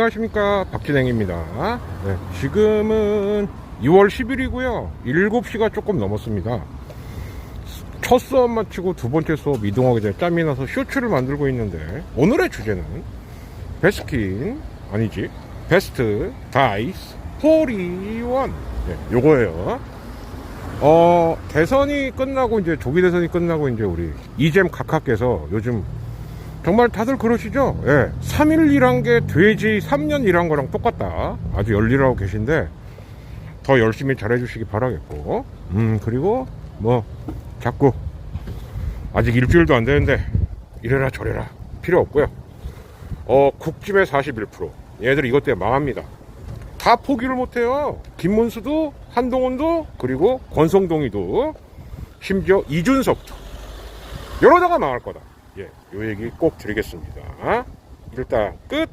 안녕하십니까. 박진행입니다. 네, 지금은 2월 10일이고요. 7시가 조금 넘었습니다. 첫 수업 마치고 두 번째 수업 이동하기 전에 짬이 나서 쇼츠를 만들고 있는데 오늘의 주제는 베스킨 아니지 베스트 다이스 41 네, 요거예요. 어 대선이 끝나고 이제 조기 대선이 끝나고 이제 우리 이잼 각하께서 요즘 정말 다들 그러시죠? 예. 3일 일한 게 돼지 3년 일한 거랑 똑같다. 아주 열일하고 계신데, 더 열심히 잘해주시기 바라겠고, 음, 그리고, 뭐, 자꾸, 아직 일주일도 안 되는데, 이래라 저래라. 필요 없고요. 어, 국집의 41%. 얘들 이것 때문에 망합니다. 다 포기를 못해요. 김문수도, 한동훈도, 그리고 권성동이도, 심지어 이준석도. 이러다가 망할 거다. 예, 요 얘기 꼭 드리겠습니다. 일단 끝!